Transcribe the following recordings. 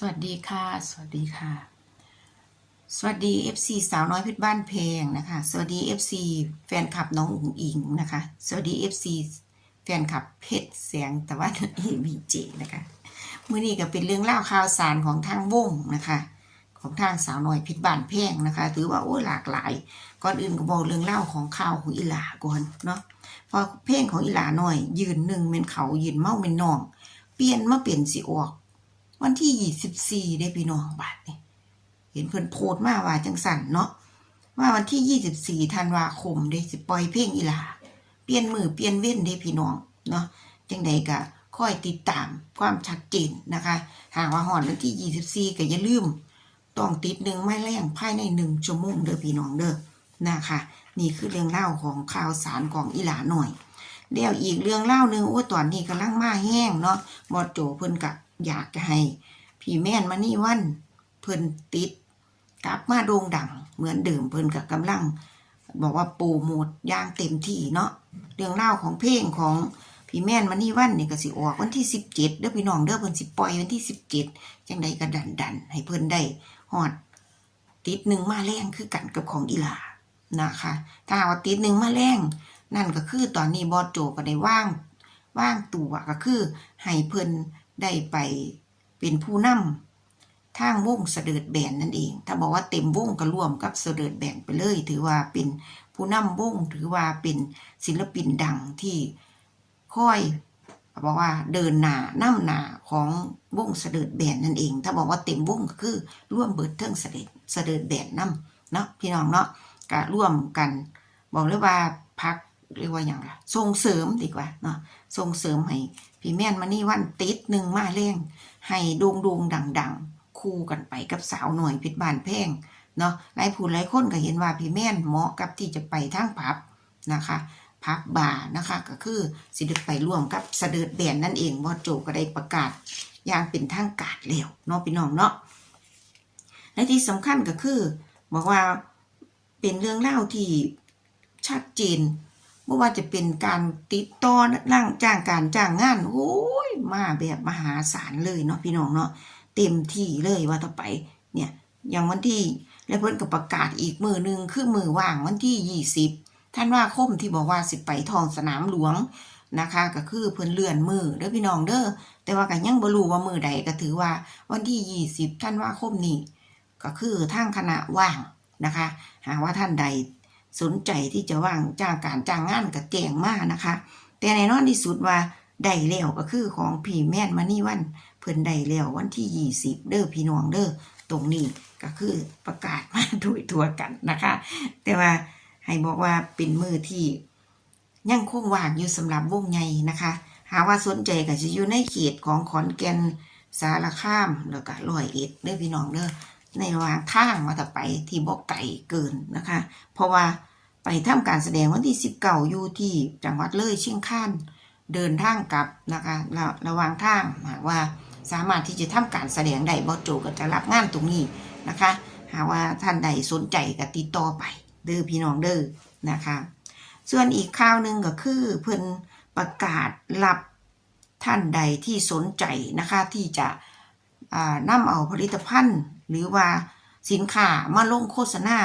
สวัสดีค่ะ สวัสดีค่ะ สวัสดี FC สาวน้อยเพชรบ้านเพลงนะคะ สวัสดี FC แฟนคลับน้องอุ๋งอิงนะคะ สวัสดี FC แฟนคลับเพชรเสียงตะวันเอวีเจนะคะมื่อนี้ก็เป็นเรื่องเล่าข่าวสารของทางวงนะคะ ของทางสาวน้อยเพชรบ้านเพลงนะคะ ถือว่าโอ้หลากหลาย ก่อนอื่นก็บอกเรื่องเล่าของข่าวของอีหลาก่อนเนาะ พอเพลงของอีหลาหน่อย ยืนหนึ่งเป็นเขายืนเมาเป็นนอง เปลี่ยนมาเปลี่ยนสิออก วันที่ยี่สิบสี่ได้พี่น้องบาทนี่เห็นเพิ่อนโพสต์มาว่าจังสันเนาะว่าวันที่ยี่สิบสี่ธันวาคมได้สิปล่อยเพลงอีหลา เปลี่ยนมือเปลี่ยนเว้นได้พี่น้องเนาะจังใดก็คอยติดตามความชัดเจนนะคะหากว่าหอนวันที่ยี่สิบสี่ก็อย่าลืมต้องติดหนึ่งไม้แรงภายในหนึ่งชั่วโมงเด้อพี่น้องเด้อนะคะนี่คือเรื่องเล่าของข่าวสารของอีหลาหน่อยเดี๋ยวอีกเรื่องเล่าหนึ่งโอ้ตอนนี้กำลังมาแห้งเนาะบอดโจเพิ่นกะ อยากจะให้พี่แม่นมานี่วันเพิ่นติดกลับมาโด่งดัง เหมือนเดิมเพิ่นกับกำลัง บอกว่าปรโมทอย่างเต็มที่เนาะเรื่องเล่าของเพลงของพี่แม่นมานี่วันนี่ก็สิออกวันที่สิบเจ็ดเด้อพี่น้องเด้อเพิ่นสิปล่อยวันที่สิบเจ็ดจังใดก็ดันดันให้เพิ่นได้ฮอด ติดหนึ่งมาแรงคือกันกับของอีลานะคะ ถ้าว่าติดหนึ่งมาแรงนั่นก็คือตอนนี้บอโจก็ได้ว่างว่างตัวก็คือให้เพิ่น ได้ไปเป็นผู้นำทางวงเสด็จแบนนั่นเอง ถ้าบอกว่าเต็มวงก็ร่วมกับเสด็จแบนไปเลย ถือว่าเป็นผู้นำวงถือว่าเป็นศิลปินดังที่ค่อยบอกว่าเดินหน้านำหน้าของวงเสด็จแบนนั่นเอง ถ้าบอกว่าเต็มวงก็คือร่วมเบิดเทิงเสด็จเสด็จแบนนำเนาะพี่น้องเนาะก็ร่วมกัน บอกเลยว่าพัก เรียกว่าอย่างไรส่งเสริมดีกว่าเนาะส่งเสริมให้พี่แม่นมานี่วันติดหนึ่งมาแรงให้ด่งด่งดังดัง ๆ คู่กันไปกับสาวหน่อยพชรบานแพงเนาะหลายผู้หลายคนก็เห็นว่าพี่แม่นเหมาะกับที่จะไปทางพับนะคะพับบาร์นะคะก็คือสิได้ไปร่วมกับเสด็จแบนนั่นเองว่าโจก็ได้ประกาศอย่างเป็นทางการแล้วเนาะพี่น้องเนาะและที่สำคัญก็คือ บอกว่าเป็นเรื่องเล่าที่ชัดเจน ม่ว่าจะเป็นการติดต่อร่างจ้างการจ้างงานโอ้ยมาแบบมหาศาลเลยเนาะพี่น้องเนาะเต็มที่เลยว่าต่อไปเนี่ยอย่างวันที่แล้วเพิ่นก็ประกาศอีกมือหนึ่งคือมือว่างวันที่ยี่สิบท่านว่าคมที่บอกว่าสิไปทองสนามหลวงนะคะ ก็คือเพิ่นเลื่อนมือเด้อพี่น้องเด้อแต่ว่าก็ยังบ่รู้ว่ามือใดก็ถือว่าวันที่ยี่สิบท่านว่าคมนี่ก็คือทางคณะว่างนะคะ หากว่าท่านใด สนใจที่จะว่างจ้างการจ้างงานก็แจงมานะคะ แต่ในนอนที่สุดว่าได้แล้วก็คือของพี่แม่นมานี่วัน เพิ่นได้แล้ววันที่ยี่สิบเด้อพี่น้องเด้อตรงนี้ก็คือประกาศมาโดยทั่วกันนะคะ แต่ว่าให้บอกว่าเป็นมือที่ยังคงว่างอยู่สำหรับวงใหญ่นะคะ หาว่าสนใจก็จะอยู่ในเขตของขอนแก่นสารคามแล้วก็ร้อยเอ็ดเด้อพี่น้องเด้อ ในระหว่างทางมาแต่ไปที่บอกไก่เกินนะคะ เพราะว่าไปทำการแสดงวันที่สิบเก้าอยู่ที่จังหวัดเลยเชียงคานเดินทางกลับนะคะระระหว่างทางหากว่าสามารถที่จะทำการแสดงได้บอโจก็จะรับงานตรงนี้นะคะ หากว่าท่านใดสนใจก็ติดต่อไปเด้อพี่น้องเด้อนะคะ ส่วนอีกข่าวหนึ่งก็คือเพิ่นประกาศรับท่านใดที่สนใจนะคะที่จะอ่านำเอาผลิตภัณฑ์ หรือว่าสินค้ามาลงโฆษณา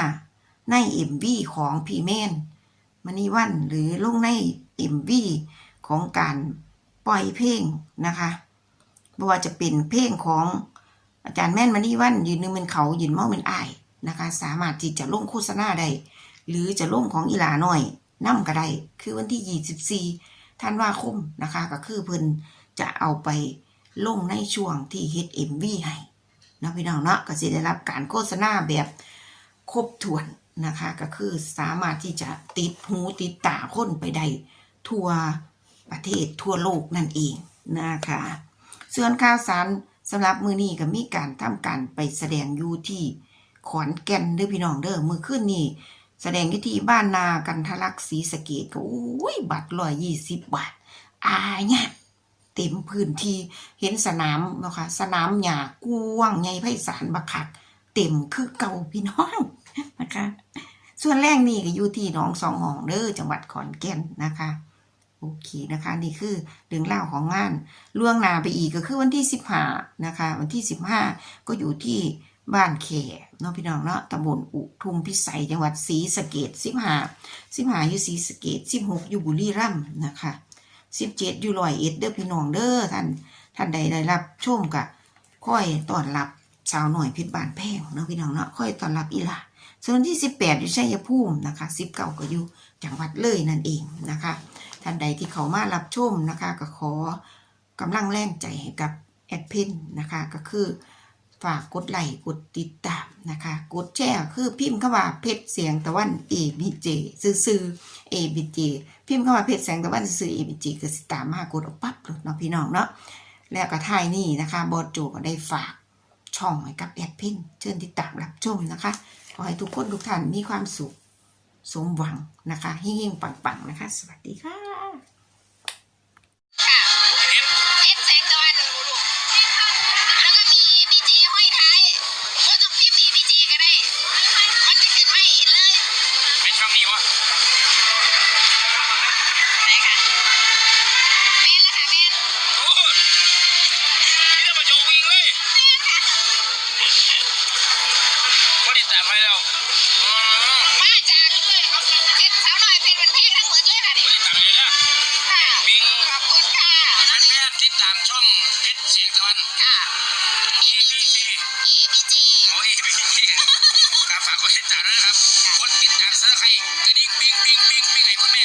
ในเอ็มวีของพีเมนมณีวันหรือลงในเอ็มวีของการปล่อยเพลงนะคะไม่ว่าจะเป็นเพลงของอาจารย์แม่นมณีวันยืนนึงเป็นเขายืนเมาเป็นอายนะคะ สามารถที่จะลงโฆษณาได้หรือจะลงของอีหลาหน่อยนั่ก็ได้คือวันที่ 24ธันวาคมนะคะ ก็คือเพิ่นจะเอาไปลงในช่วงที่เฮ็ด MV ให้ นะพี่น้องเนาะก็สิได้รับการโฆษณาแบบครบถ้วนนะคะ ก็คือสามารถที่จะติดหูติดตาคนไปได้ทั่วประเทศทั่วโลกนั่นเองนะคะส่วนข่าวสารสำหรับมือนี้ก็มีการทำการไปแสดงอยู่ที่ขอนแก่นเด้อพี่น้องเด้อมือขึ้นนี่แสดงอยู่ที่บ้านนากันทะลักศรีสะเกดก็โอ้ยบัตรร้อยยี่สิบบาทอาเนี่ย เต็มพื้นที่เห็นสนามเนาะคะสนามหญ้ากว้างใหญ่ไพศาลบักคักเต็มคือเก่าพี่น้องนะคะ ส่วนแรกนี่ก็อยู่ที่หนองสองหองเด้อจังหวัดขอนแก่นนะคะโอเคนะคะนี่คือเรื่องเล่าของงานล่วงนาไปอีกก็คือวันที่สิบห้านะคะ วันที่สิบห้าก็อยู่ที่บ้านแขเนาะพี่น้องเนาะตำบลอุทุมพิสัยจังหวัดศรีสะเกดสิบห้าสิบห้าอยู่ศรีสะเกดสิบหกอยู่บุรีรัมย์นะคะ สิบเจ็ดอยู่ร้อยเอ็ดเด้อพี่น้องเด้อท่านท่านใดได้รับชมกะค่อยต้อนรับสาวหน่อยพชรบานแพงเนาะพี่น้องเนาะค่อยต้อนรับอีหลาส่วนวันที่สิบแปดอยู่ชัยภูมินะคะสิบเก้าก็อยู่จังหวัดเลยนั่นเองนะคะ ท่านใดที่เขามารับชมนะคะ ก็ขอกำลังแรงใจให้กับแอดพินนะคะก็คือ ฝากกดไลค์กดติดตามนะคะ กดแชร์คือพิมพ์เข้ามาเพชรเสียงตะวัน A B J ซื้อๆ A B J พิมพ์เข้ามาเพชรแสงตะวันซื้อ A B J ก็สิตามมากดเอาปั๊บเลยเนาะพี่น้องเนาะแล้วก็ท้ายนี่นะคะบอสโจก็ได้ฝากช่องให้กับแอดพินเชิญติดตามรับชมนะคะขอให้ทุกคนทุกท่านมีความสุขสมหวังนะคะเฮงๆปังๆนะคะ สวัสดีค่ะ ติดตามช่องเพชรเสียงตะวันค่ะ ABC EBG โอ้ย ABC ครับฝากกดติดตามด้วยนะครับกดติดตามซับสไครต์กระดิ่งปิ้งปิ้งปิ้งปิ้งให้คุณแม่